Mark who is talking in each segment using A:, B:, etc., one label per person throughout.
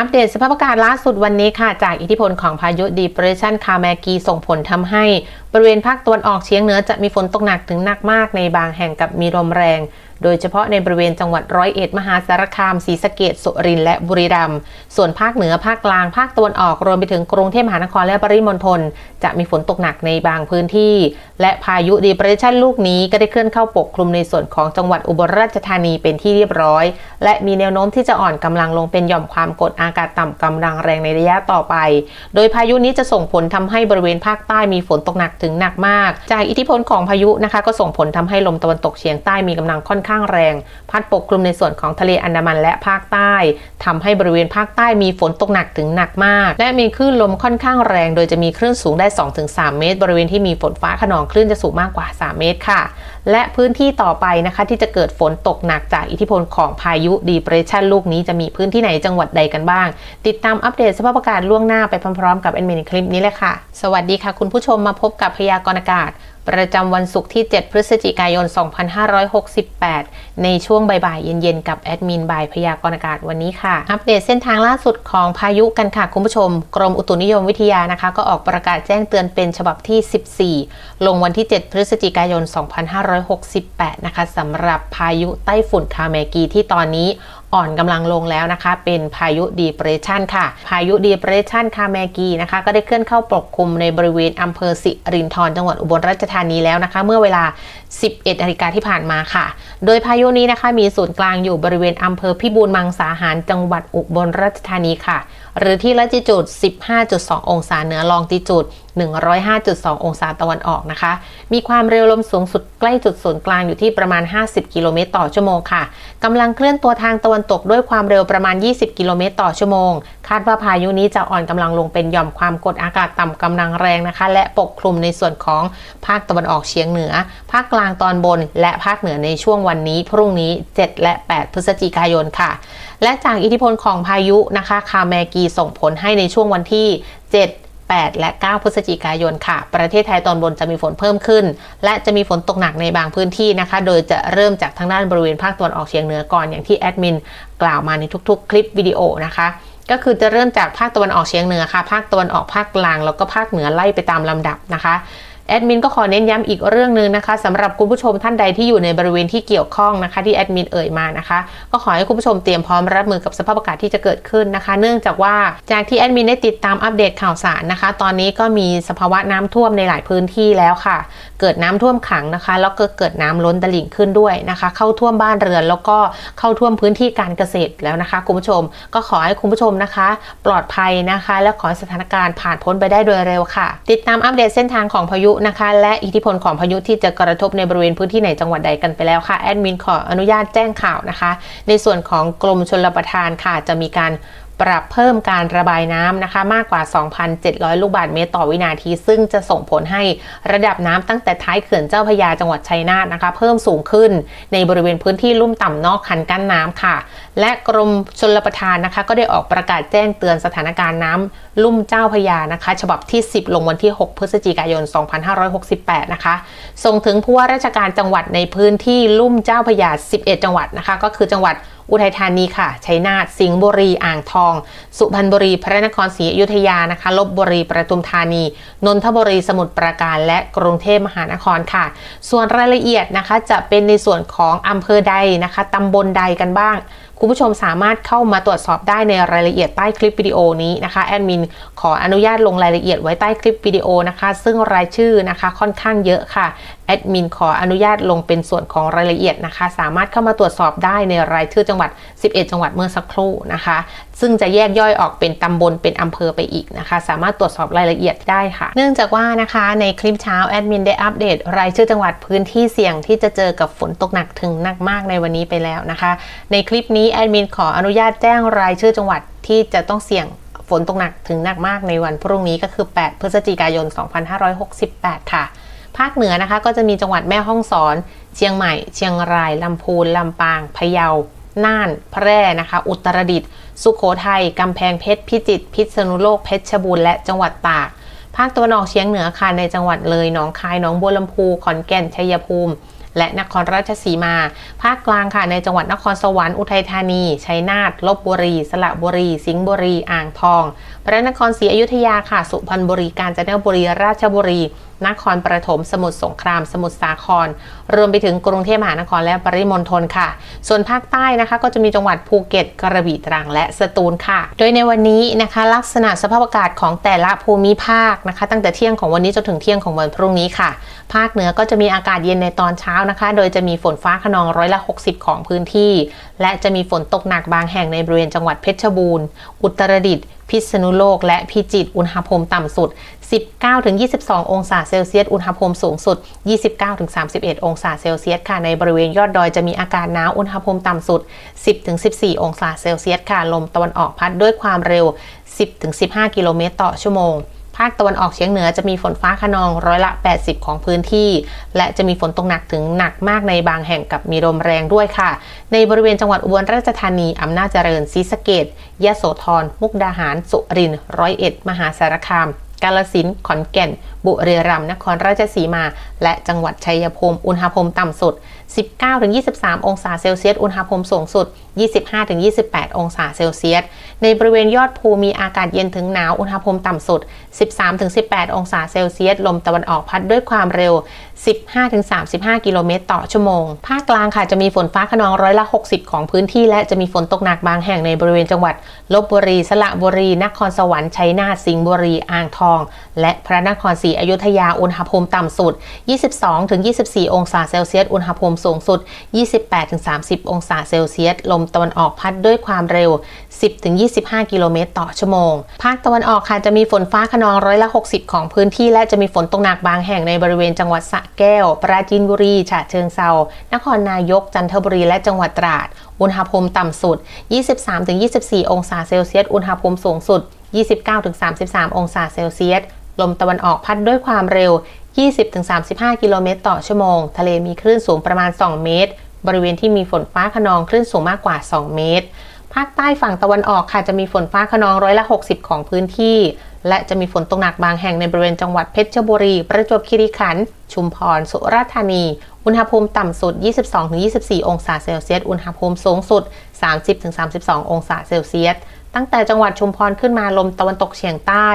A: อัปเดตสภาพอากาศล่าสุดวันนี้ค่ะ จากอิทธิพลของพายุดีเพรสชันคาแมกีส่งผลทำให้ บริเวณภาคตะวันออกเฉียงเหนือจะมีฝนตกหนักถึงหนักมากในบางแห่งกับมีลมแรง โดยเฉพาะในบริเวณจังหวัดร้อยเอ็ดมหาสารคามศรีสะเกดสุรินทร์และบุรีรัมย์ส่วนภาคเหนือภาคกลางภาคตะวันออกรวมไปถึงกรุงเทพมหานครและปริมณฑลจะมีฝนตกหนักในบางพื้นที่ และพายุ Depression ลูกนี้ก็ได้เคลื่อนเข้าปกคลุมในส่วนของจังหวัดอุบลราชธานีเป็นที่เรียบร้อย และมีแนวโน้มที่จะอ่อนกำลังลงเป็นหย่อมความกดอากาศต่ำกำลังแรงในระยะต่อไป โดยพายุนี้จะส่งผลทำให้บริเวณภาคใต้มีฝนตกหนักถึงหนักมาก จากอิทธิพลของพายุนะคะ ก็ส่งผลทำให้ลมตะวันตกเฉียงใต้มีกำลังค่อนข้างแรง พัดปกคลุมในส่วนของทะเลอันดามันและภาคใต้ทำให้บริเวณภาคใต้มีฝนตกหนักถึงหนักมาก และมีคลื่นลมค่อนข้างแรง โดยจะมีคลื่นสูงได้ 2-3 เมตร บริเวณที่มีฝนฟ้าขนองคลื่นจะสูงมากกว่า 3 เมตรค่ะ และพื้นที่ต่อไปนะคะที่จะเกิดฝนตกหนักจากอิทธิพลของพายุดีเปรสชันลูกนี้จะมีพื้นที่ไหนจังหวัดใดกันบ้าง ติดตามอัปเดตสภาพอากาศล่วงหน้าไปพร้อมๆ กับแอดมินในคลิปนี้เลยค่ะ สวัสดีค่ะ คุณผู้ชมมาพบกับพยากรณ์อากาศประจำวันศุกร์ที่ 7 พฤศจิกายน 2568 ในช่วงบ่ายๆเย็นๆ กับแอดมินบายพยากรณ์อากาศวันนี้ค่ะ อัปเดตเส้นทางล่าสุดของพายุกันค่ะ คุณผู้ชม กรมอุตุนิยมวิทยานะคะ ก็ออกประกาศแจ้งเตือนเป็นฉบับที่ 14 ลงวันที่ 7 พฤศจิกายน 2568 นะคะสำหรับพายุไต้ฝุ่นคาเมกีที่ตอนนี้ อ่อนกำลังลงแล้วนะคะ เป็นพายุดีเปรสชันค่ะ พายุดีเปรสชันคาเมกีนะคะ ก็ได้เคลื่อนเข้าปกคลุมในบริเวณอำเภอสิรินธรจังหวัดอุบลราชธานีแล้วนะคะ เมื่อเวลา 11นาฬิกาที่ผ่านมาค่ะ โดยพายุนี้นะคะมีศูนย์กลางอยู่บริเวณอำเภอพิบูลมังสาหารจังหวัดอุบลราชธานีค่ะ หรือที่ละจิจุด15.2 องศาเหนือลองติจุด105.2 องศาตะวันออกนะคะ มีความเร็วลมสูงสุดใกล้จุดศูนย์กลางอยู่ที่ประมาณ 50 กิโลเมตรต่อชั่วโมงค่ะกำลังเคลื่อนตัวทางตะวันตกด้วยความเร็วประมาณ 20 กิโลเมตรต่อชั่วโมง คาดว่าพายุนี้จะอ่อนกำลังลงเป็นหย่อมความกดอากาศต่ำกำลังแรงนะคะ และปกคลุมในส่วนของภาคตะวันออกเฉียงเหนือ ภาคกลางตอนบน และภาคเหนือในช่วงวันนี้ พรุ่งนี้ 7 และ 8 พฤศจิกายนค่ะ และจากอิทธิพลของพายุนะคะ คาแมกีส่งผลให้ในช่วงวันที่ 7 8 และ 9 พฤศจิกายนค่ะ ประเทศไทยตอนบนจะมีฝนเพิ่มขึ้น และจะมีฝนตกหนักในบางพื้นที่นะคะ โดยจะเริ่มจากทางด้านบริเวณภาคตะวันออกเฉียงเหนือก่อนอย่างที่แอดมินกล่าวมาในทุกๆ คลิปวิดีโอนะคะก็คือจะเริ่มจากภาคตะวันออกเฉียงเหนือค่ะ ภาคตะวันออกภาคกลาง แล้วก็ภาคเหนือไล่ไปตามลำดับนะคะ แอดมินก็ขอเน้นย้ำอีกเรื่องหนึ่งนะคะสำหรับคุณผู้ชมท่านใดที่อยู่ในบริเวณที่เกี่ยวข้องนะคะ ที่แอดมินเอ่ยมานะคะ ก็ขอให้คุณผู้ชมเตรียมพร้อมรับมือกับสภาพอากาศที่จะเกิดขึ้นนะคะ เนื่องจากว่าจากที่แอดมินได้ติดตามอัปเดตข่าวสารนะคะ ตอนนี้ก็มีสภาวะน้ำท่วมในหลายพื้นที่แล้วค่ะ เกิดน้ำท่วมขังนะคะ แล้วก็เกิดน้ำล้นตลิ่งขึ้นด้วยนะคะ เข้าท่วมบ้านเรือน แล้วก็เข้าท่วมพื้นที่การเกษตรแล้วนะคะ คุณผู้ชม ก็ขอให้คุณผู้ชมนะคะ ปลอดภัยนะคะ และขอสถานการณ์ผ่านพ้นไปได้โดยเร็วค่ะ ติดตามอัปเดตเส้นทางของพายุนะคะ และอิทธิพลของพายุที่จะกระทบในบริเวณพื้นที่ไหนจังหวัดใดกันไปแล้วค่ะแอดมินขออนุญาตแจ้งข่าวนะคะ ในส่วนของกรมชลประทานค่ะจะมีการ ปรับเพิ่มการระบายน้ำนะคะ มากกว่า 2,700 ลูกบาศก์เมตรต่อวินาที ซึ่งจะส่งผลให้ระดับน้ำตั้งแต่ท้ายเขื่อนเจ้าพระยาจังหวัดชัยนาทนะคะ เพิ่มสูงขึ้นในบริเวณพื้นที่ลุ่มต่ำนอกคันกั้นน้ำค่ะ และกรมชลประทานนะคะ ก็ได้ออกประกาศแจ้งเตือนสถานการณ์น้ำลุ่มเจ้าพระยานะคะ ฉบับที่ 10 ลงวันที่ 6 พฤศจิกายน 2568 นะคะ ส่งถึงผู้ว่าราชการจังหวัดในพื้นที่ลุ่มเจ้าพระยา 11 จังหวัดนะคะ ก็คือจังหวัด อุทัยธานีค่ะ ชัยนาท สิงห์บุรี อ่างทอง สุพรรณบุรี พระนครศรีอยุธยานะคะ ลบบุรี ประทุมธานี นนทบุรี สมุทรปราการ และกรุงเทพมหานครค่ะ ส่วนรายละเอียดนะคะจะเป็นในส่วนของอำเภอใดนะคะตำบลใดกันบ้างคุณผู้ชมสามารถเข้ามาตรวจสอบได้ในรายละเอียดใต้คลิปวิดีโอนี้นะคะแอดมินขออนุญาตลงรายละเอียดไว้ใต้คลิปวิดีโอนะคะ ซึ่งรายชื่อนะคะค่อนข้างเยอะค่ะ แอดมินขออนุญาตลงเป็นส่วนของรายละเอียดนะคะ สามารถเข้ามาตรวจสอบได้ในรายชื่อจังหวัด 11 จังหวัดเมื่อสักครู่นะคะ ซึ่งจะแยกย่อยออกเป็นตำบลเป็นอำเภอไปอีกนะคะ สามารถตรวจสอบรายละเอียดได้ค่ะ เนื่องจากว่านะคะในคลิปเช้าแอดมินได้อัปเดต รายชื่อจังหวัดพื้นที่เสี่ยงที่จะเจอกับฝนตกหนักถึงหนักมากในวันนี้ไปแล้วนะคะ ในคลิปนี้แอดมินขออนุญาตแจ้งรายชื่อจังหวัดที่จะต้องเสี่ยงฝนตกหนักถึงหนักมากในวันพรุ่งนี้ก็คือ 8 พฤศจิกายน 2568 ค่ะ ภาคเหนือนะคะ ก็จะมีจังหวัดแม่ฮ่องสอน เชียงใหม่ เชียงราย ลำพูน ลำปาง พะเยา น่าน แพร่นะคะ อุตรดิตถ์ สุโขทัย กำแพงเพชร พิจิตร พิษณุโลก เพชรบูรณ์ และจังหวัดตาก ภาคตะวันออกเฉียงเหนือค่ะ ในจังหวัดเลย หนองคาย หนองบัวลำพู ขอนแก่น ชัยภูมิ และนครราชสีมา ภาคกลางค่ะ ในจังหวัดนครสวรรค์ อุทัยธานี ชัยนาท ลบบุรี สระบุรี สิงห์บุรี อ่างทอง ระนครศรีอยุธยาค่ะ สุพรรณบุรีกาญจนบุรีราชบุรี นครปฐมสมุทรสงคราม สมุทรสาคร รวมไปถึงกรุงเทพมหานครและปริมณฑลค่ะ ส่วนภาคใต้นะคะ ก็จะมีจังหวัดภูเก็ตกระบี่ตรังและสตูลค่ะ โดยในวันนี้นะคะ ลักษณะสภาพอากาศของแต่ละภูมิภาคนะคะ ตั้งแต่เที่ยงของวันนี้จนถึงเที่ยงของวันพรุ่งนี้ค่ะ ภาคเหนือก็จะมีอากาศเย็นในตอนเช้านะคะ โดยจะมีฝนฟ้าขนองร้อยละ 60 ของพื้นที่ และจะมีฝนตกหนักบางแห่งในบริเวณจังหวัดเพชรบูรณ์ อุตรดิตถ์ พิษณุโลก และพิจิตรอุณหภูมิต่ำสุด 19-22 องศาเซลเซียส อุณหภูมิสูงสุด 29-31 องศาเซลเซียสค่ะ ในบริเวณยอดดอยจะมีอากาศหนาวอุณหภูมิต่ำสุด 10-14 องศาเซลเซียสค่ะ ลมตะวันออกพัดด้วยความเร็ว 10-15 กิโลเมตรต่อชั่วโมงาคตะวันออกเฉียงเหนือจะมีฝนฟ้าขนองร้อยละ 80 ของพื้นที่ และจะมีฝนตกหนักถึงหนักมากในบางแห่งกับมีลมแรงด้วยค่ะ ในบริเวณจังหวัดอุบลราชธานี อำนาจเจริญศรีสะเกดยะโสธร มุกดาหาร สุรินทร์ร้อยเอ็ด มหาสารคามกาลสินขอนแก่น บุรีรัมย์นครราชสีมา และจังหวัดชัยภูมิ อุณหภูมิต่ำสุด 19-23 องศาเซลเซียส อุณหภูมิสูงสุด 25-28 องศาเซลเซียส ในบริเวณยอดภูมีอากาศเย็นถึงหนาว อุณหภูมิต่ำสุด13-18 องศาเซลเซียส ลมตะวันออกพัดด้วยความเร็ว 15-35 กิโลเมตรต่อชั่วโมง ภาคกลางค่ะจะมีฝนฟ้าขนองร้อยละ 60 ของพื้นที่ และจะมีฝนตกหนักบางแห่งในบริเวณจังหวัดลบบุรี สระบุรี นครสวรรค์ ชัยนาท สิงห์บุรี อ่างทอง และพระนครศรีอยุธยา อุณหภูมิต่ำสุด 22-24 องศาเซลเซียส อุณหภูมิสูงสุด 28-30 องศาเซลเซียส ลมตะวันออกพัดด้วยความเร็ว 10-25 กิโลเมตรต่อชั่วโมง ภาคตะวันออกค่ะจะมีฝนฟ้าขนองร้อยละ 60 ของพื้นที่และจะมีฝนตกหนักบางแห่งในบริเวณจังหวัดสระแก้ว ปราจีนบุรี ฉะเชิงเซา นครนายก จันทบุรีและจังหวัดตราด อุณหภูมิต่ำสุด 23-24 องศาเซลเซียส อุณหภูมิสูงสุด 29-33 องศาเซลเซียส ลมตะวันออกพัดด้วยความเร็ว 20-35 กิโลเมตรต่อชั่วโมง ทะเลมีคลื่นสูงประมาณ 2 เมตร บริเวณที่มีฝนฟ้าขนองคลื่นสูงมากกว่า 2 เมตร ภาคใต้ฝั่งตะวันออกค่ะจะมีฝนฟ้าขนองร้อยละ 60 ของพื้นที่ และจะมีฝนตกหนักบางแห่งในบริเวณจังหวัดเพชรบุรี ประจวบคีรีขันธ์ ชุมพร สุราษฎร์ธานี อุณหภูมิต่ำสุด 22-24 องศาเซลเซียส อุณหภูมิสูงสุด 30-32 องศาเซลเซียส ตั้งแต่จังหวัดชุมพรขึ้นมาลมตะวันตกเฉียงใต้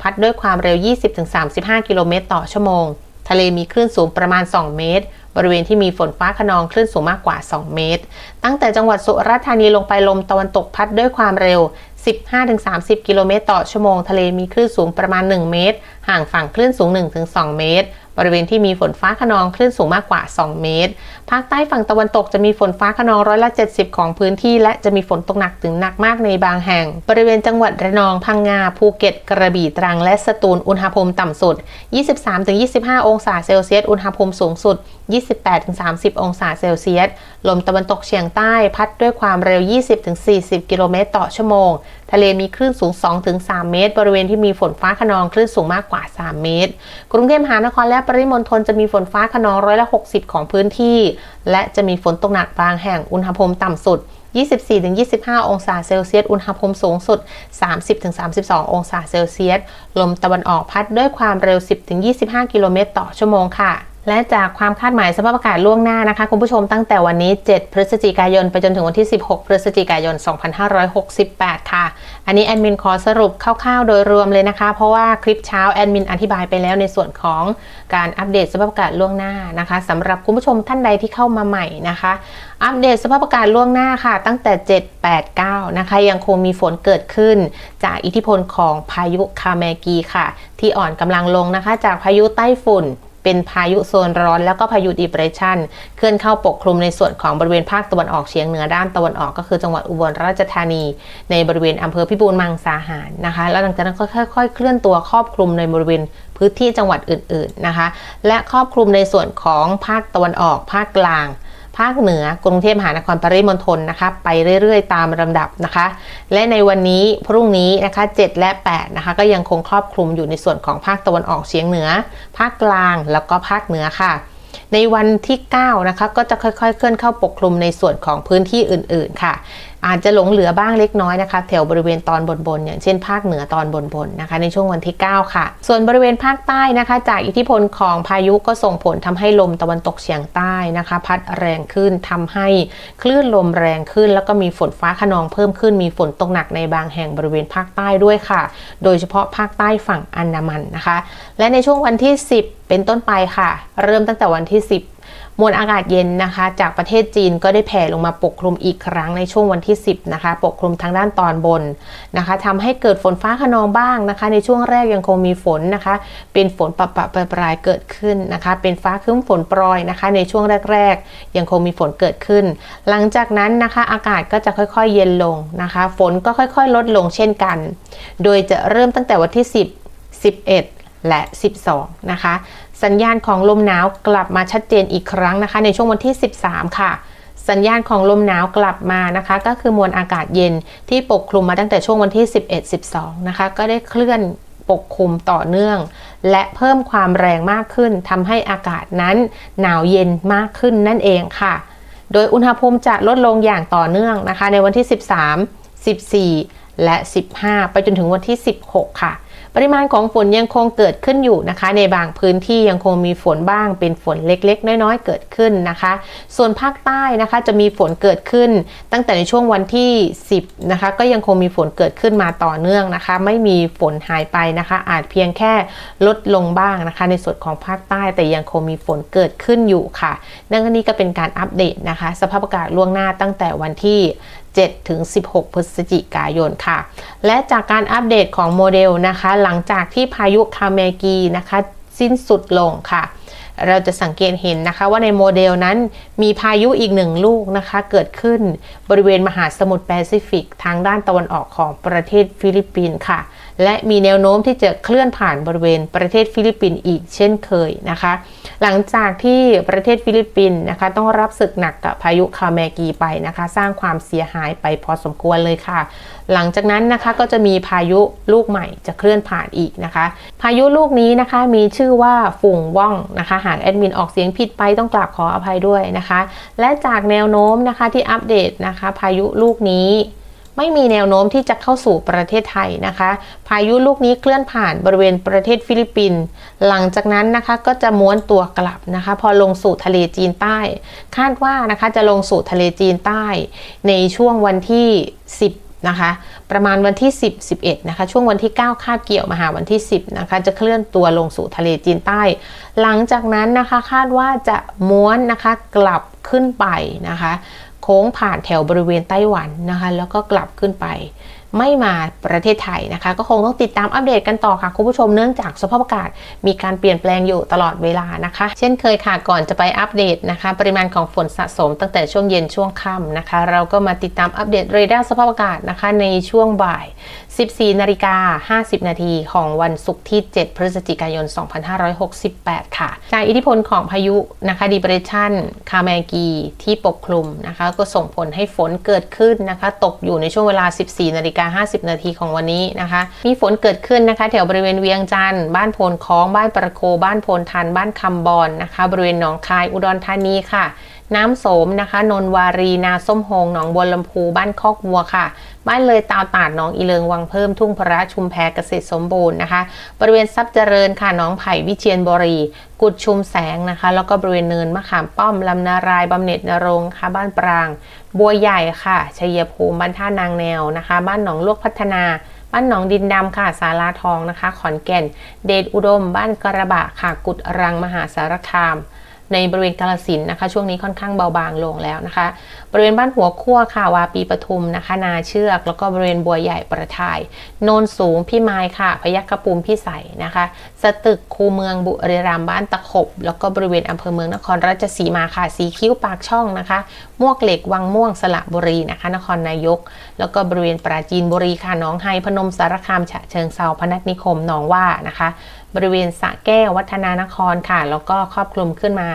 A: พัดด้วยความเร็ว 20-35 กิโลเมตรต่อชั่วโมง ทะเลมีคลื่นสูงประมาณ 2 เมตรบริเวณที่มีฝนฟ้าขนองคลื่นสูงมากกว่า 2 เมตร ตั้งแต่จังหวัดสุราษฎร์ธานีลงไปลมตะวันตกพัดด้วยความเร็ว 15-30 กิโลเมตรต่อชั่วโมง ทะเลมีคลื่นสูงประมาณ 1 เมตร ห่างฝั่งคลื่นสูง 1-2 เมตร บริเวณที่มีฝนฟ้าขนองคลื่นสูงมากกว่า 2 เมตร ภาคใต้ฝั่งตะวันตกจะมีฝนฟ้าขนองร้อยละ 70 ของพื้นที่ และจะมีฝนตกหนักถึงหนักมากในบางแห่ง บริเวณจังหวัดระนอง พังงา ภูเก็ต กระบี่ ตรัง และสตูล อุณหภูมิต่ำสุด 23-25 องศาเซลเซียส อุณหภูมิสูงสุด 28-30 องศาเซลเซียส ลมตะวันตกเฉียงใต้พัดด้วยความเร็ว 20-40 กิโลเมตรต่อชั่วโมง ทะเลมีคลื่นสูง 2-3 เมตร บริเวณที่มีฝนฟ้าขนองคลื่นสูงมากกว่า 3 เมตร กรุงเทพมหานครและปริมณฑลจะมีฝนฟ้าขนองร้อยละ 60 ของพื้นที่ และจะมีฝนตกหนักบางแห่งอุณหภูมิต่ำสุด 24-25 องศาเซลเซียส อุณหภูมิสูงสุด 30-32 องศาเซลเซียส ลมตะวันออกพัดด้วยความเร็ว 10-25 กิโลเมตรต่อชั่วโมงค่ะ และจากความคาดหมายสภาพอากาศล่วงหน้านะคะ คุณผู้ชมตั้งแต่วันนี้ 7 พฤศจิกายน ไปจนถึงวันที่ 16 พฤศจิกายน 2568 ค่ะ อันนี้แอดมินขอสรุปคร่าวๆ โดยรวมเลยนะคะ เพราะว่าคลิปเช้าแอดมินอธิบายไปแล้วในส่วนของการอัปเดตสภาพอากาศล่วงหน้านะคะสำหรับคุณผู้ชมท่านใดที่เข้ามาใหม่นะคะ อัปเดตสภาพอากาศล่วงหน้าค่ะ ตั้งแต่ 7 8 9 นะคะ ยังคงมีฝนเกิดขึ้น จากอิทธิพลของพายุคาเมกีค่ะ ที่อ่อนกำลังลงนะคะ จากพายุไต้ฝุ่น เป็นพายุโซนร้อนแล้วก็พายุดีเพรสชันเคลื่อนเข้าปกคลุมในส่วนของบริเวณภาคตะวันออกเฉียงเหนือด้านตะวันออกก็คือจังหวัดอุบลราชธานี ในบริเวณอำเภอพิบูลมังสาหารนะคะ แล้วหลังจากนั้นก็ค่อยๆ เคลื่อนตัวครอบคลุมในบริเวณพื้นที่จังหวัดอื่นๆนะคะ และครอบคลุมในส่วนของภาคตะวันออกภาคกลาง ภาคเหนือกรุงเทพมหานครปริมณฑลนะคะ ไปเรื่อยๆ ตามลำดับนะคะ และในวันนี้พรุ่งนี้นะคะ 7 และ 8 นะคะ ก็ยังคงครอบคลุมอยู่ในส่วนของภาคตะวันออกเฉียงเหนือ ภาคกลางแล้วก็ภาคเหนือค่ะในวันที่ 9 นะคะ ก็จะค่อยๆ เคลื่อนเข้าปกคลุมในส่วนของพื้นที่อื่น ๆ ค่ะ อาจจะหลงเหลือบ้างเล็กน้อยนะคะ แถวบริเวณตอนบนๆอย่างเช่นภาคเหนือตอนบนๆนนะคะ ในช่วงวันที่ 9 ค่ะ ส่วนบริเวณภาคใต้นะคะ จากอิทธิพลของพายุก็ส่งผลทำให้ลมตะวันตกเฉียงใต้นะคะ พัดแรงขึ้นทำให้คลื่นลมแรงขึ้น แล้วก็มีฝนฟ้าขนองเพิ่มขึ้นมีฝนตกหนักในบางแห่งบริเวณภาคใต้ด้วยค่ะ โดยเฉพาะภาคใต้ฝั่งอันดามันนะคะ และในช่วงวันที่ 10 เป็นต้นไปค่ะ เริ่มตั้งแต่วันที่ 10 มวลอากาศเย็นนะคะ จากประเทศจีนก็ได้แผ่ลงมาปกคลุมอีกครั้งในช่วงวันที่ 10 นะคะ ปกคลุมทางด้านตอนบนนะคะทำให้เกิดฝนฟ้าขนองบ้างนะคะ ในช่วงแรกยังคงมีฝนนะคะ เป็นฝนปะปะปรายๆเกิดขึ้นนะคะ เป็นฟ้าครึ้มฝนโปรยนะคะ ในช่วงแรก ๆ ยังคงมีฝนเกิดขึ้น หลังจากนั้นนะคะอากาศก็จะค่อยๆ เย็นลงนะคะ ฝนก็ค่อยๆ ลดลงเช่นกัน โดยจะเริ่มตั้งแต่วันที่ 10 11 และ 12 นะคะ สัญญาณของลมหนาวกลับมาชัดเจนอีกครั้งนะคะ ในช่วงวันที่ 13 ค่ะ สัญญาณของลมหนาวกลับมานะคะ ก็คือมวลอากาศเย็นที่ปกคลุมมาตั้งแต่ช่วงวันที่ 11 12 นะคะ ก็ได้เคลื่อนปกคลุมต่อเนื่อง และเพิ่มความแรงมากขึ้นทำให้อากาศนั้นหนาวเย็นมากขึ้นนั่นเองค่ะ โดยอุณหภูมิจะลดลงอย่างต่อเนื่องนะคะ ในวันที่ 13 14 และ 15 ไปจนถึงวันที่ 16 ค่ะ ปริมาณของฝนยังคงเกิดขึ้นอยู่นะคะ ในบางพื้นที่ยังคงมีฝนบ้างเป็นฝนเล็กๆ น้อยๆ เกิดขึ้นนะคะ ส่วนภาคใต้นะคะจะมีฝนเกิดขึ้น ตั้งแต่ในช่วงวันที่ 10นะคะก็ยังคงมีฝนเกิดขึ้นมาต่อเนื่องนะคะ ไม่มีฝนหายไปนะคะ อาจเพียงแค่ลดลงบ้างนะคะ ในส่วนของภาคใต้แต่ยังคงมีฝนเกิดขึ้นอยู่ค่ะนั่นก็นี่ก็เป็นการอัปเดตนะคะ สภาพอากาศล่วงหน้าตั้งแต่วันที่7ถึง16 พฤศจิกายนค่ะ และจากการอัปเดตของโมเดลนะคะ หลังจากที่พายุคาเมกีนะคะ สิ้นสุดลงค่ะ เราจะสังเกตเห็นนะคะว่าในโมเดลนั้นมีพายุอีกหนึ่งลูกนะคะ เกิดขึ้นบริเวณมหาสมุทรแปซิฟิก ทางด้านตะวันออกของประเทศฟิลิปปินส์ค่ะ และมีแนวโน้มที่จะเคลื่อนผ่านบริเวณประเทศฟิลิปปินส์อีกเช่นเคยนะคะ หลังจากที่ประเทศฟิลิปปินส์นะคะ ต้องรับศึกหนักกับพายุคาเมกีไปนะคะ สร้างความเสียหายไปพอสมควรเลยค่ะ หลังจากนั้นนะคะก็จะมีพายุลูกใหม่จะเคลื่อนผ่านอีกนะคะ พายุลูกนี้นะคะมีชื่อว่าฝุ่งว่องนะคะ หากแอดมินออกเสียงผิดไปต้องกราบขออภัยด้วยนะคะ และจากแนวโน้มนะคะที่อัปเดตนะคะ พายุลูกนี้ ไม่มีแนวโน้มที่จะเข้าสู่ประเทศไทยนะคะ พายุลูกนี้เคลื่อนผ่านบริเวณประเทศฟิลิปปินส์หลังจากนั้นนะคะก็จะม้วนตัวกลับนะคะ พอลงสู่ทะเลจีนใต้ คาดว่านะคะจะลงสู่ทะเลจีนใต้ ในช่วงวันที่ 10นะคะประมาณวันที่ 10 11นะคะช่วงวันที่ 9 คาบเกี่ยวมาหาวันที่ 10นะคะจะเคลื่อนตัวลงสู่ทะเลจีนใต้ หลังจากนั้นนะคะคาดว่าจะม้วนนะคะกลับขึ้นไปนะคะ ค้งผ่านแถวบริเวณไต้หวันนะคะ แล้วก็กลับขึ้นไป ไม่มาประเทศไทยนะคะ ก็คงต้องติดตามอัปเดตกันต่อค่ะคุณผู้ชมเนื่องจากสภาพอากาศมีการเปลี่ยนแปลงอยู่ตลอดเวลานะคะ เช่นเคยค่ะก่อนจะไปอัปเดตนะคะ ปริมาณของฝนสะสมตั้งแต่ช่วงเย็นช่วงค่ำนะคะ เราก็มาติดตามอัปเดตเรดาร์สภาพอากาศนะคะในช่วงบ่าย 14 นาฬิกา 50 นาทีของวันศุกร์ที่ 7 พฤศจิกายน 2568 ค่ะ จากอิทธิพลของพายุนะคะดีเปรชันคาแมกีที่ปกคลุมนะคะก็ส่งผลให้ฝนเกิดขึ้นนะคะ ตกอยู่ในช่วงเวลา 14 นาฬิกา 50 นาทีของวันนี้นะคะ มีฝนเกิดขึ้นนะคะ แถวบริเวณเวียงจันทร์บ้านโพนคล้อง บ้านประโค บ้านโพนทัน บ้านคำบอนนะคะ บริเวณหนองคาย อุดรธานีค่ะ น้ำโสมนะคะ นนวารีนาส้มโฮงหนองบัวลำพูบ้านคอกวัวค่ะ บ้านเลยตาวตาดหนองอีเลิงวังเพิ่มทุ่งพระชุมแพเกษตรสมบูรณ์นะคะ บริเวณทรัพย์เจริญค่ะหนองไผ่วิเชียนบุรี กุดชุมแสงนะคะ แล้วก็บริเวณเนินมะขามป้อมลำนารายบำเหน็จนรงค์ค่ะ บ้านปราง บัวใหญ่ค่ะชัยภูมิบ้านท่านางแนวนะคะ บ้านหนองลวกพัฒนาบ้านหนองดินดำค่ะสาราทองนะคะ ขอนแก่น เดชอุดม บ้านกระบะค่ะ กุดรังมหาสารคาม ในบริเวณกาลสินนะคะ ช่วงนี้ค่อนข้างเบาบางลงแล้วนะคะ บริเวณบ้านหัวขั้วค่ะวาปีปทุมนะคะ นาเชือก แล้วก็บริเวณบัวใหญ่ประทาย โนนสูงพี่ไม้ค่ะ พยัคฆภูมพี่ใสนะคะ สตึกคูเมืองบุรีรัมย์บ้านตะขบ แล้วก็บริเวณอำเภอเมืองนครราชสีมาค่ะสีคิ้วปากช่องนะคะมวกเหล็กวังม่วงสระบุรีนะคะ นครนายก แล้วก็บริเวณปราจีนบุรีค่ะหนองไฮพนมสารคามฉะเชิงเซาพนัสนิคมหนองว่านะคะบริเวณสะแก้ววัฒนานครค่ะ แล้วก็ครอบคลุมขึ้นมา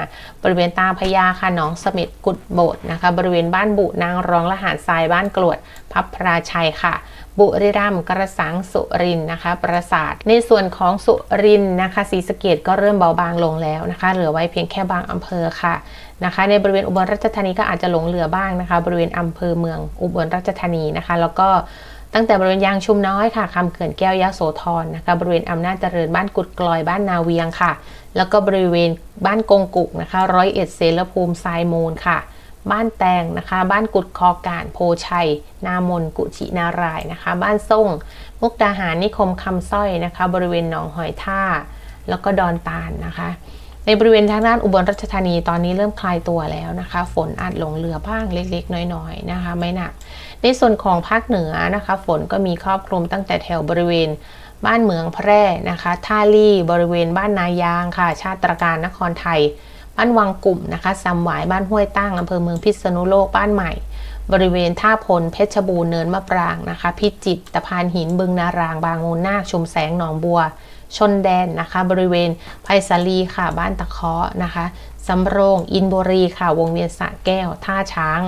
A: บริเวณตาพญาค่ะหนองสม็ดกุดโบดนะคะ บริเวณบ้านบุนางรองละหารทรายบ้านกรวด พับพราชัยค่ะ บุรีรัมย์กระสังสุรินนะคะ ประสาท ในส่วนของสุรินนะคะศรีสะเกดก็เริ่มเบาบางลงแล้วนะคะ เหลือไว้เพียงแค่บางอำเภอค่ะนะคะ ในบริเวณอุบลราชธานีก็อาจจะหลงเหลือบ้างนะคะ บริเวณอำเภอเมืองอุบลราชธานีนะคะ แล้วก็ ตั้งแต่บริเวณยางชุมน้อยค่ะคำเขื่อนแก้วยะโสธรนะคะบริเวณอำนาจเจริญบ้านกุดกลอยบ้านนาเวียงค่ะ แล้วก็บริเวณบ้านกงกุกนะคะร้อยเอ็ดเสรภูมิทรายมูลค่ะ บ้านแตงนะคะ บ้านกุดคอการโพชัย นามนกุชินารายนะคะ บ้านส่ง มุกดาหารนิคมคำสร้อยนะคะ บริเวณหนองหอยท่า แล้วก็ดอนตาลนะคะในบริเวณทางด้านอุบลราชธานีตอนนี้เริ่มคลายตัวแล้วนะคะ ฝนอาจหลงเหลือบ้างเล็กๆ น้อยๆนะคะ ไม่หนัก ในส่วนของภาคเหนือนะคะ ฝนก็มีครอบคลุมตั้งแต่แถวบริเวณบ้านเมืองแพร่นะคะท่าลี่บริเวณบ้านนายางค่ะ ชาติตรการนครไทย บ้านวังกลุ่มนะคะซำหวายบ้านห้วยตั้งอำเภอเมืองพิษณุโลกบ้านใหม่ บริเวณท่าพลเพชรบูรณ์เนินมะปรางนะคะ พิจิตรตะพานหินบึงนาราง บางมูลนาคชุมแสงหนองบัว ชนแดนนะคะ บริเวณไผ่สาลีค่ะบ้านตะเคาะนะคะ สำโรง อินบุรีค่ะ วงเวียนสะแก้ว ท่าช้าง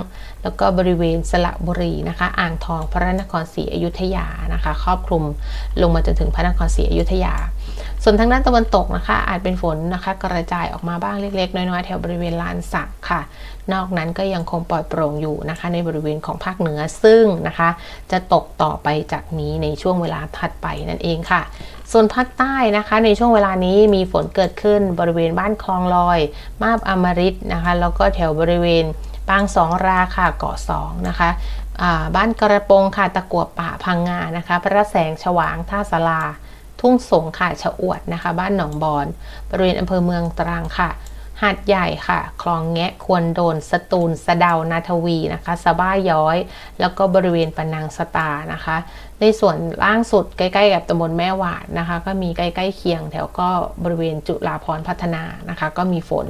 A: แล้วก็บริเวณสระบุรีนะคะ อ่างทอง พระนครศรีอยุธยานะคะ ครอบคลุมลงมาจนถึงพระนครศรีอยุธยา ส่วนทางด้านตะวันตกนะคะ อาจเป็นฝนนะคะ กระจายออกมาบ้างเล็ก ๆ น้อยๆแถวบริเวณลานสักค่ะ นอกนั้นก็ยังคงปลอดโปร่งอยู่นะคะ ในบริเวณของภาคเหนือซึ่งนะคะ จะตกต่อไปจากนี้ในช่วงเวลาถัดไปนั่นเองค่ะส่วนภาคใต้นะคะ ในช่วงเวลานี้มีฝนเกิดขึ้นบริเวณบ้านคลองลอย มาบอมริตนะคะ แล้วก็แถวบริเวณปางสองราค่ะเกาะสองนะคะบ้านกระโปงค่ะตะกัวป่าพังงานะคะ พระแสงฉวางท่าสลา ทุ่งสงค่ะ ชะอวดนะคะ บ้านหนองบอน บริเวณอำเภอเมืองตรังค่ะ หาดใหญ่ค่ะ คลองแงะควรโดน สตูล สะเดา นาทวีนะคะ สะบ้าย้อย แล้วก็บริเวณปนังสตานะคะ ในส่วนล่างสุดใกล้ๆกับตำบลแม่หวาดนะคะ ก็มีใกล้ๆเคียงแถวก็บริเวณจุฬาพรพัฒนานะคะ ก็มีฝน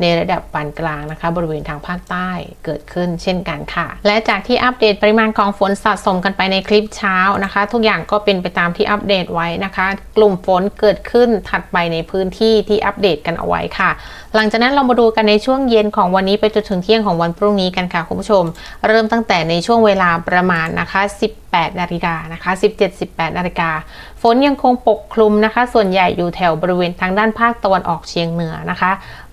A: ในระดับปานกลางนะคะ บริเวณทางภาคใต้เกิดขึ้นเช่นกันค่ะ และจากที่อัปเดตปริมาณของฝนสะสมกันไปในคลิปเช้านะคะ ทุกอย่างก็เป็นไปตามที่อัปเดตไว้นะคะ กลุ่มฝนเกิดขึ้นถัดไปในพื้นที่ที่อัปเดตกันเอาไว้ค่ะ หลังจากนั้นเรามาดูกันในช่วงเย็นของวันนี้ไปจนถึงเที่ยงของวันพรุ่งนี้กันค่ะคุณผู้ชม เริ่มตั้งแต่ในช่วงเวลาประมาณนะคะ 18 นาฬิกานะคะ 17-18 นาฬิกา ฝนยังคงปกคลุมนะคะ ส่วนใหญ่อยู่แถวบริเวณทางด้านภาคตะวันออกเฉียงเหนือนะคะ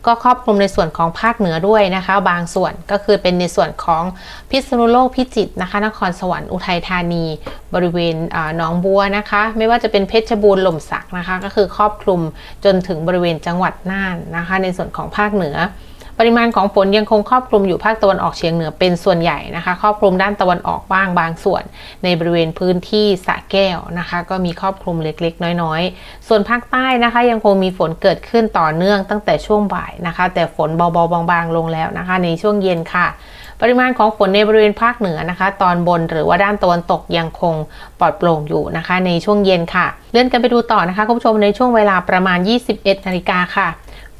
A: ก็ครอบคลุมในส่วนของภาคเหนือด้วยนะคะ บางส่วนก็คือเป็นในส่วนของพิษณุโลกพิจิตรนะคะ นครสวรรค์อุทัยธานี บริเวณอ่าหนองบัวนะคะ ไม่ว่าจะเป็นเพชรบูรณ์หล่มสักนะคะ ก็คือครอบคลุมจนถึงบริเวณจังหวัดน่านนะคะ ในส่วนของภาคเหนือ ปริมาณของฝนยังคงครอบคลุมอยู่ภาคตะวันออกเฉียงเหนือเป็นส่วนใหญ่นะคะ ครอบคลุมด้านตะวันออกบ้างบางส่วน ในบริเวณพื้นที่สะแก้วนะคะ ก็มีครอบคลุมเล็กๆ น้อยๆ ส่วนภาคใต้นะคะ ยังคงมีฝนเกิดขึ้นต่อเนื่องตั้งแต่ช่วงบ่ายนะคะ แต่ฝนเบาๆบางๆลงแล้วนะคะ ในช่วงเย็นค่ะ ปริมาณของฝนในบริเวณภาคเหนือนะคะ ตอนบนหรือว่าด้านตะวันตกยังคงปลอดโปร่งอยู่นะคะ ในช่วงเย็นค่ะ เลื่อนกันไปดูต่อนะคะคุณผู้ชมในช่วงเวลาประมาณ 21นาฬิกาค่ะ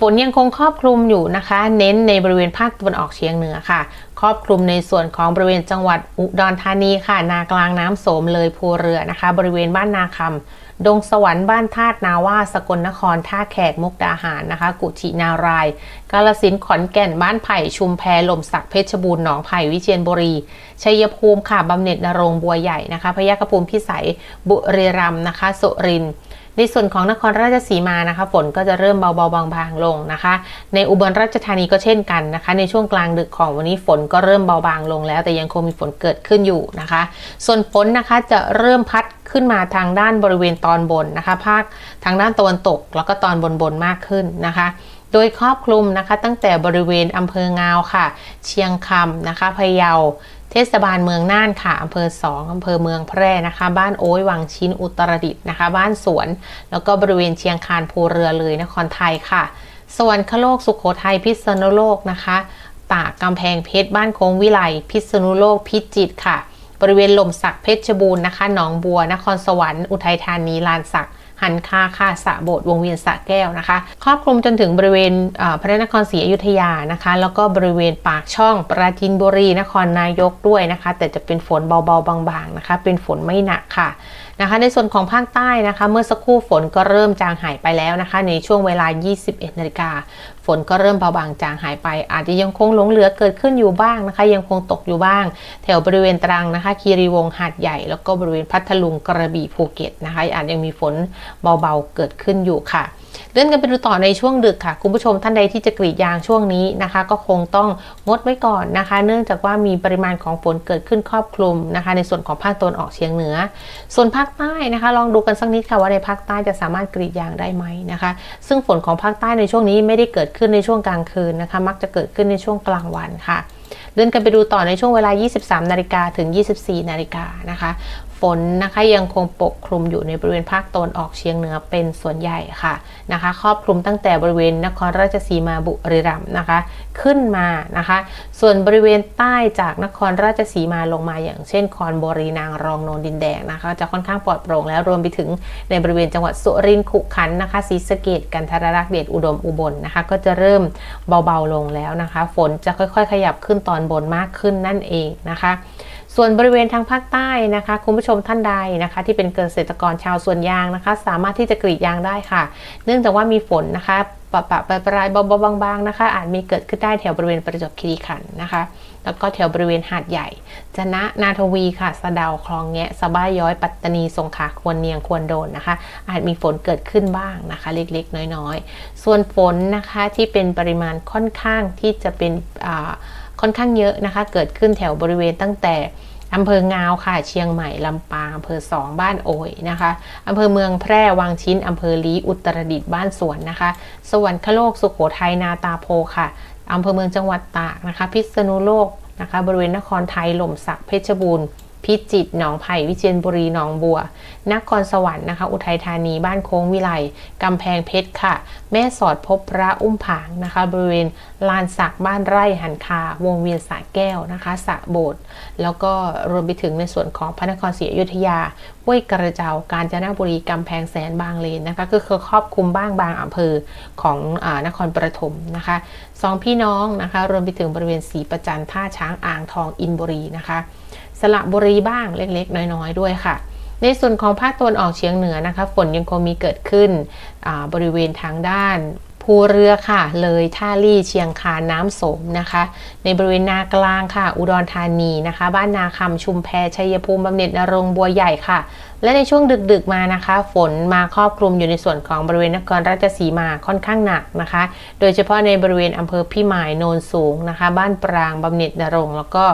A: ฝนยังคงครอบคลุมอยู่นะคะ เน้นในบริเวณภาคตะวันออกเฉียงเหนือค่ะ ครอบคลุมในส่วนของบริเวณจังหวัดอุดรธานีค่ะ นากลางน้ำโสมเลยภูเรือนะคะ บริเวณบ้านนาคำดงสวรรค์บ้านธาตุนาว่าสกลนครท่าแขกมุกดาหารนะคะ กุชินาราย กาลสินขอนแก่นบ้านไผ่ชุมแพลมสักเพชรบูรณ์หนองไผ่วิเชียรบุรีชัยภูมิค่ะบำเหน็จนรงบัวใหญ่นะคะพยากภูมิพิสัยบุรีรัมย์นะคะสุรินทร์ ในส่วนของนครราชสีมานะคะ ฝนก็จะเริ่มเบาๆบางๆลงนะคะ ในอุบลราชธานีก็เช่นกันนะคะ ในช่วงกลางดึกของวันนี้ฝนก็เริ่มเบาบางลงแล้ว แต่ยังคงมีฝนเกิดขึ้นอยู่นะคะ ส่วนฝนนะคะจะเริ่มพัดขึ้นมาทางด้านบริเวณตอนบนนะคะ ภาคทางด้านตะวันตก แล้วก็ตอนบนๆมากขึ้นนะคะโดยครอบคลุมนะคะตั้งแต่บริเวณอำเภองาวค่ะ เชียงคำนะคะพะเยา เทศบาลเมืองน่านค่ะอำเภอสองอำเภอเมืองแพร่นะคะ บ้านโอ้ยวังชิ้นอุตรดิตนะคะ บ้านสวน แล้วก็บริเวณเชียงคานภูเรือเลยนครไทยค่ะสวรรคโลกสุขโขทัยพิษณุโลกนะคะ ตากกำแพงเพชรบ้านโค้งวิไลพิษณุโลกพิจิตรค่ะ บริเวณหล่มสักเพชรบูรณ์นะคะหนองบัวนครสวรรค์อุทัยธานีลานสัก หันคาค่าสะโบดวงเวียนสะแก้วนะคะ ครอบคลุมจนถึงบริเวณพระนครศรีอยุธยานะคะ แล้วก็บริเวณปากช่องปราจีนบุรีนครนายกด้วยนะคะ แต่จะเป็นฝนเบาๆบางๆนะคะ เป็นฝนไม่หนักค่ะนะคะ ในส่วนของภาคใต้นะคะ เมื่อสักครู่ฝนก็เริ่มจางหายไปแล้วนะคะ ในช่วงเวลา 21นาฬิกา ฝนก็เริ่มเบาบางจางหายไป อาจจะยังคงหลงเหลือเกิดขึ้นอยู่บ้างนะคะ ยังคงตกอยู่บ้าง แถวบริเวณตรังนะคะ คีรีวงหาดใหญ่ แล้วก็บริเวณพัทลุงกระบี่ภูเก็ตนะคะ อาจยังมีฝนเบาๆเกิดขึ้นอยู่ค่ะ เลื่อนกันไปดูต่อในช่วงดึกค่ะ คุณผู้ชมท่านใดที่จะกรีดยางช่วงนี้นะคะ ก็คงต้องงดไว้ก่อนนะคะ เนื่องจากว่ามีปริมาณของฝนเกิดขึ้นครอบคลุมนะคะ ในส่วนของภาคตะวันออกเฉียงเหนือ ส่วนภาคใต้นะคะ ลองดูกันสักนิดค่ะว่าในภาคใต้จะสามารถกรีดยางได้ไหมนะคะ ซึ่งฝนของภาคใต้ในช่วงนี้ไม่ได้เกิดขึ้นในช่วงกลางคืนนะคะ มักจะเกิดขึ้นในช่วงกลางวันค่ะเลื่อนกันไปดูต่อในช่วงเวลา 23 นาฬิกาถึง 24 นาฬิกานะคะ ฝนนะคะยังคงปกคลุมอยู่ในบริเวณภาคตะวันออกเฉียงเหนือเป็นส่วนใหญ่ค่ะนะคะครอบคลุมตั้งแต่บริเวณนครราชสีมาบุรีรัมย์นะคะ ขึ้นมานะคะ ส่วนบริเวณใต้จากนครราชสีมาลงมาอย่างเช่น คอนบุรีนางรองโนนดินแดงนะคะ จะค่อนข้างปลอดโปร่งแล้วรวมไปถึงในบริเวณจังหวัดสุรินทร์ขุขันนะคะศรีสะเกดกันทรรักษ์เดชอุดมอุบลนะคะ ก็จะเริ่มเบาๆลงแล้วนะคะ ฝนจะค่อยๆ ขยับขึ้นตอนบนมากขึ้นนั่นเองนะคะ ส่วนบริเวณทางภาคใต้นะคะ คุณผู้ชมท่านใดนะคะ ที่เป็นเกษตรกรชาวสวนยางนะคะ สามารถที่จะกรีดยางได้ค่ะ เนื่องจากว่ามีฝนนะคะปะปะปะปรายเบาๆบางๆนะคะ อาจมีเกิดขึ้นได้แถวบริเวณประจวบคีรีขันธ์นะคะ แล้วก็แถวบริเวณหาดใหญ่ จนะนาทวีค่ะ สะดาวคลองแงะสะบ้าย้อยปัตตานีสงขลาควรเนียงควรโดนนะคะ อาจมีฝนเกิดขึ้นบ้างนะคะ เล็กๆ น้อยๆ ส่วนฝนนะคะที่เป็นปริมาณค่อนข้างที่จะเป็นอ่า ค่อนข้างเยอะนะคะ เกิดขึ้นแถวบริเวณตั้งแต่อำเภองาวค่ะ เชียงใหม่ ลำปางอำเภอสองบ้านโอยนะคะอำเภอเมืองแพร่วังชิ้นอำเภอลีอุตรดิตถ์บ้านสวนนะคะ สวรรคโลกสุขโขทัยนาตาโพค่ะอำเภอเมืองจังหวัดตากนะคะ พิษณุโลกนะคะ บริเวณนครไทยหล่มสักเพชรบูรณ์ พิจิตรหนองไผ่วิเชียรบุรีหนองบัวนครสวรรค์นะคะ อุทัยธานีบ้านโค้งวิไลกำแพงเพชรค่ะ แม่สอดพบพระอุ้มผางนะคะ บริเวณลานสักบ้านไร่หันคา วงเวียนสะแก้วนะคะสะโบสแล้วก็รวมไปถึงในส่วนของพระนครศรีอยุธยาห้วยกระเจ้ากาญจนบุรีกำแพงแสนบางเลนนะคะก็คือครอบคลุมบ้างบางอำเภอของอนครปฐมนะคะ สองพี่น้องนะคะรวมไปถึงบริเวณสีประจันท่าช้างอ่างทองอินบุรีนะคะสระบุรีบ้างเล็กๆ น้อยๆ ด้วยค่ะ ในส่วนของภาคตะวันออกเฉียงเหนือนะคะฝนยังคงมีเกิดขึ้นบริเวณทางด้าน ภูเรือค่ะ เลยท่าลี่เชียงคานน้ำสมนะคะ ในบริเวณนากลางค่ะ อุดรธานีนะคะ บ้านนาคำชุมแพชัยภูมิบำเหน็จนรงบัวใหญ่ค่ะ และในช่วงดึกๆมานะคะ ฝนมาครอบคลุมอยู่ในส่วนของบริเวณนครราชสีมาค่อนข้างหนักนะคะ โดยเฉพาะในบริเวณอำเภอพิมายโนนสูงนะคะ บ้านปรางบำเหน็จนรงแล้วก็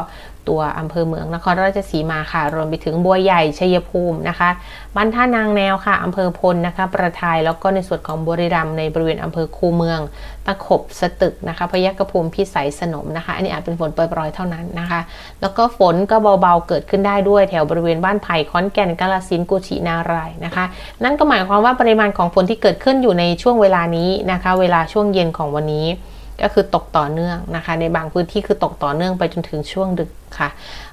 A: ตัวอำเภอเมืองนครราชสีมาค่ะ รวมไปถึงบัวใหญ่ชัยภูมินะคะบ้านท่านางแนวค่ะอำเภอพลนะคะประทายแล้วก็ในส่วนของบุรีรัมย์ในบริเวณอำเภอคูเมือง ตะขบสตึกนะคะพยัคฆภูมิพิสัยสนมนะคะ อันนี้อาจเป็นฝนโปรยๆเท่านั้นนะคะ แล้วก็ฝนก็เบาๆเกิดขึ้นได้ด้วยแถวบริเวณบ้านไผ่ขอนแก่นกาลสินกุชินารายนะคะ นั่นก็หมายความว่าปริมาณของฝนที่เกิดขึ้นอยู่ในช่วงเวลานี้นะคะ เวลาช่วงเย็นของวันนี้ ก็คือตกต่อเนื่องนะคะ ในบางพื้นที่คือตกต่อเนื่องไปจนถึงช่วงดึกค่ะ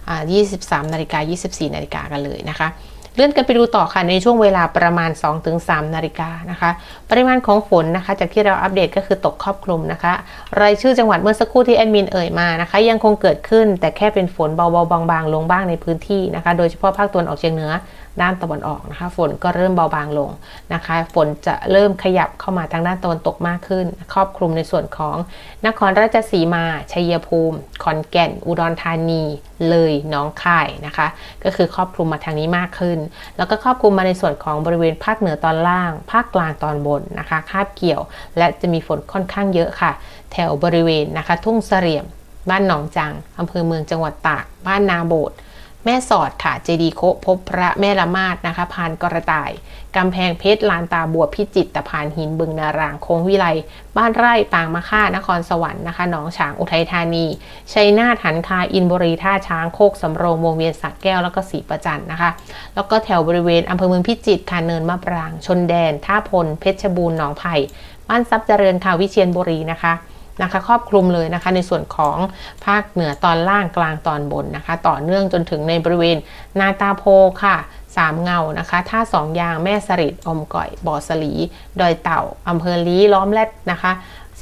A: อ่า23นาฬิกา24นาฬิกากันเลยนะคะ เลื่อนกันไปดูต่อค่ะในช่วงเวลาประมาณ 2-3นาฬิกานะคะ ปริมาณของฝนนะคะ จากที่เราอัปเดตก็คือตกครอบคลุมนะคะ รายชื่อจังหวัดเมื่อสักครู่ที่แอดมินเอ่ยมานะคะ ยังคงเกิดขึ้นแต่แค่เป็นฝนเบาๆบางๆลงบ้างในพื้นที่นะคะ โดยเฉพาะภาคตะวันออกเฉียงเหนือ ด้านตะวันออกนะคะ ฝนก็เริ่มเบาบางลงนะคะ ฝนจะเริ่มขยับเข้ามาทางด้านตะวันตกมากขึ้น ครอบคลุมในส่วนของ นครราชสีมา ชัยภูมิ ขอนแก่น อุดรธานี เลยน้องคายนะคะ ก็คือครอบคลุมมาทางนี้มากขึ้น แล้วก็ครอบคลุมมาในส่วนของบริเวณภาคเหนือตอนล่าง ภาคกลางตอนบนนะคะ คาบเกี่ยว และจะมีฝนค่อนข้างเยอะค่ะ แถวบริเวณนะคะ ทุ่งเสลี่ยม บ้านหนองจังอำเภอเมืองจังหวัดตาก บ้านนาโบด แม่สอดค่ะ เจดีโคพบพระแม่ละมาดนะคะ พานกระต่าย กำแพงเพชร ลานตาบัวพิจิตรตะพานหินบึงนารางโค้งวิไล บ้านไร่ปางมะค่านครสวรรค์นะคะหนองฉางอุทัยธานี ชัยนาทหันคาอินบุรีท่าช้างโคกสำโรงวงเวียนสักแก้วแล้วก็สีประจันนะคะ แล้วก็แถวบริเวณอำเภอเมืองพิจิตรค่ะเนินมะปราง ชนแดน ท่าพล เพชรบูรณ์หนองไผ่บ้านทรัพย์เจริญค่ะวิเชียรบุรีนะคะ นะคะครอบคลุมเลยนะคะในส่วนของภาคเหนือตอนล่างกลางตอนบนนะคะ ต่อเนื่องจนถึงในบริเวณนาตาโพค่ะสามเงานะคะท่าสองยางแม่สริดอมก่อยบ่อสลี ดอยเต่าอำเภอลี้ล้อมแรดนะคะ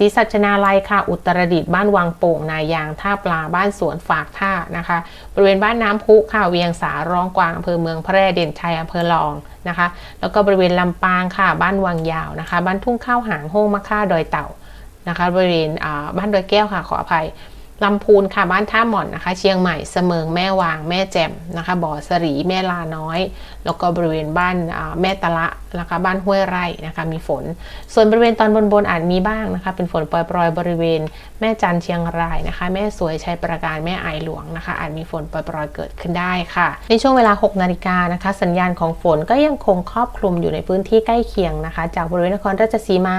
A: ศรีสัชนาลัยค่ะ อุตรดิตถ์บ้านวังโป่ง นายาง ท่าปลา บ้านสวนฝากท่านะคะ บริเวณบ้านน้ำพุค่ะ เวียงสา ร้องกวางอำเภอเมืองแพร่ เด่นชัยอำเภอลองนะคะ แล้วก็บริเวณลำปางค่ะ บ้านวังยาวนะคะ บ้านทุ่งข้าวหางโฮงมะค่า ดอยเต่า นะคะบริเวณบ้านดอยแก้วค่ะขออภัย ลำพูนค่ะบ้านท่าหม่อนนะคะ เชียงใหม่เสมิงแม่วางแม่แจ่มนะคะ บ่อสรีแม่ลาน้อย แล้วก็บริเวณบ้านแม่ตะละนะคะบ้านห้วยไร่นะคะ มีฝน ส่วนบริเวณตอนบนบนอาจมีบ้างนะคะ เป็นฝนปล่อยๆบริเวณ แม่จันเชียงรายนะคะ แม่สวยชัยประการแม่ไอหลวงนะคะ อาจมีฝนปล่อยๆเกิดขึ้นได้ค่ะ ในช่วงเวลา 6 นาฬิกานะคะ สัญญาณของฝนก็ยังคงครอบคลุมอยู่ในพื้นที่ใกล้เคียงนะคะ จากบริเวณนครราชสีมา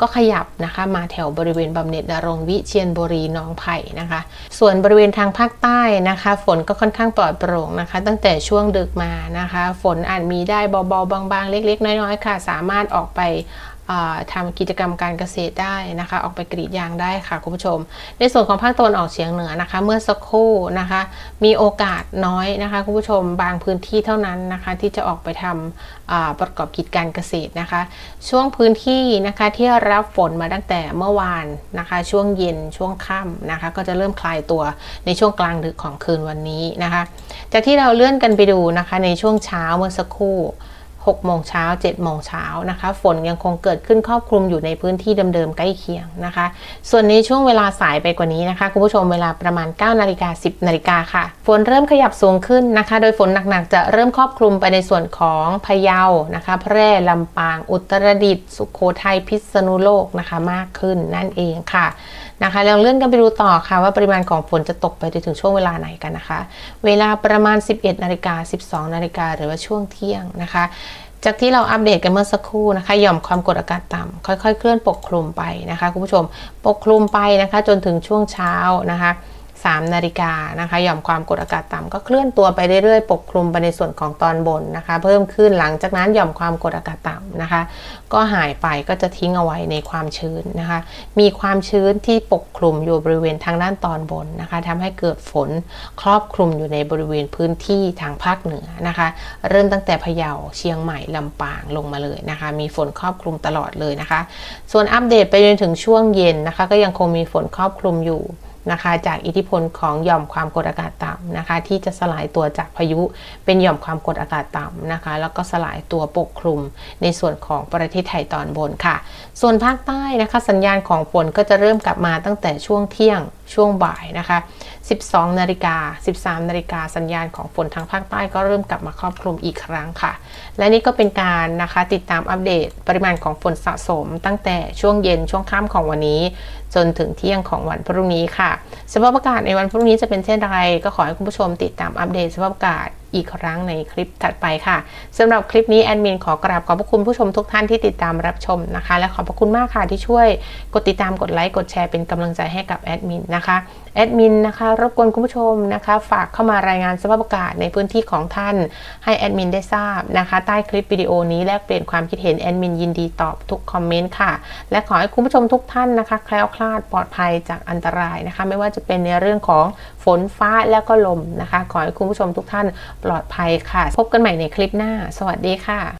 A: ก็ขยับนะคะ มาแถวบริเวณบำเหน็จนรงวิเชียรบุรีหนองไผ่นะคะ ส่วนบริเวณทางภาคใต้นะคะ ฝนก็ค่อนข้างปลอดโปร่งนะคะ ตั้งแต่ช่วงดึกมานะคะ ฝนอาจมีได้เบาๆบางๆ เล็ก ๆ น้อยๆค่ะ สามารถออกไป ทำกิจกรรมการเกษตรได้นะคะ ออกไปกรีดยางได้ค่ะคุณผู้ชม ในส่วนของภาคตะวันออกเฉียงเหนือนะคะ เมื่อสักครู่นะคะ มีโอกาสน้อยนะคะคุณผู้ชมบางพื้นที่เท่านั้นนะคะ ที่จะออกไปทำประกอบกิจการเกษตรนะคะ ช่วงพื้นที่นะคะที่รับฝนมาตั้งแต่เมื่อวานนะคะ ช่วงเย็นช่วงค่ำนะคะ ก็จะเริ่มคลายตัวในช่วงกลางดึกของคืนวันนี้นะคะ จากที่เราเลื่อนกันไปดูนะคะ ในช่วงเช้าเมื่อสักครู่ 6โมงเช้า7โมงเช้านะคะ ฝนยังคงเกิดขึ้นครอบคลุมอยู่ในพื้นที่เดิมๆใกล้เคียงนะคะ ส่วนในช่วงเวลาสายไปกว่านี้นะคะ คุณผู้ชมเวลาประมาณ9นาฬิกา10นาฬิกาค่ะ ฝนเริ่มขยับสูงขึ้นนะคะ โดยฝนหนักๆ จะเริ่มครอบคลุมไปในส่วนของพะเยานะคะ แพร่ลำปาง อุตรดิตถ์สุโขทัยพิษณุโลกนะคะมากขึ้นนั่นเองค่ะ นะคะเราเลื่อนกันไปดูต่อค่ะว่าปริมาณของฝนจะตกไปจนถึงช่วงเวลาไหนกันนะคะ เวลาประมาณ 11นาฬิกา12นาฬิกาหรือว่าช่วงเที่ยงนะคะจากที่เราอัปเดตกันเมื่อสักครู่นะคะหย่อมความกดอากาศต่ำค่อยๆ เคลื่อนปกคลุมไปนะคะคุณผู้ชมปกคลุมไปนะคะ จนถึงช่วงเช้านะคะ 3 นาฬิกานะคะหย่อมความกดอากาศต่ำก็เคลื่อนตัวไปเรื่อยๆ ปกคลุมไปในส่วนของตอนบนนะคะ เพิ่มขึ้นหลังจากนั้นหย่อมความกดอากาศต่ำนะคะ ก็หายไปก็จะทิ้งเอาไว้ในความชื้นนะคะ มีความชื้นที่ปกคลุมอยู่บริเวณทางด้านตอนบนนะคะทำให้เกิดฝนครอบคลุมอยู่ในบริเวณพื้นที่ทางภาคเหนือนะคะ เริ่มตั้งแต่พะเยาเชียงใหม่ลำปางลงมาเลยนะคะ มีฝนครอบคลุมตลอดเลยนะคะ ส่วนอัปเดตไปจนถึงช่วงเย็นนะคะ ก็ยังคงมีฝนครอบคลุมอยู่ นะคะจากอิทธิพลของหย่อมความกดอากาศต่ำนะคะ ที่จะสลายตัวจากพายุเป็นหย่อมความกดอากาศต่ำนะคะ แล้วก็สลายตัวปกคลุมในส่วนของประเทศไทยตอนบนค่ะ ส่วนภาคใต้นะคะ สัญญาณของฝนก็จะเริ่มกลับมาตั้งแต่ช่วงเที่ยง ช่วงบ่ายนะคะ 12 นาฬิกา 13 นาฬิกาสัญญาณของฝนทางภาคใต้ก็เริ่มกลับมาครอบคลุมอีกครั้งค่ะ และนี่ก็เป็นการนะคะติดตามอัปเดตปริมาณของฝนสะสม ตั้งแต่ช่วงเย็นช่วงค่ำของวันนี้ จนถึงเที่ยงของวันพรุ่งนี้ค่ะสภาพอากาศในวันพรุ่งนี้จะเป็นเช่นไรก็ขอให้คุณผู้ชมติดตามอัปเดตสภาพอากาศ อีกครั้งในคลิปถัดไปค่ะสำหรับคลิปนี้แอดมินขอกราบขอบพระคุณผู้ชมทุกท่านที่ติดตามรับชมนะคะ และขอบพระคุณมากค่ะที่ช่วยกดติดตามกดไลค์กดแชร์เป็นกำลังใจให้กับแอดมินนะคะ แอดมินนะคะ รบกวนคุณผู้ชมนะคะ ฝากเข้ามารายงานสภาพอากาศในพื้นที่ของท่าน ให้แอดมินได้ทราบนะคะ ใต้คลิปวิดีโอนี้แลกเปลี่ยนความคิดเห็นแอดมินยินดีตอบทุกคอมเมนต์ค่ะ และขอให้คุณผู้ชมทุกท่านนะคะ แคล้วคลาดปลอดภัยจากอันตรายนะคะ ไม่ว่าจะเป็นในเรื่องของฝนฟ้าและก็ลมนะคะ ขอให้คุณผู้ชมทุกท่านปลอดภัยค่ะ พบกันใหม่ในคลิปหน้า สวัสดีค่ะ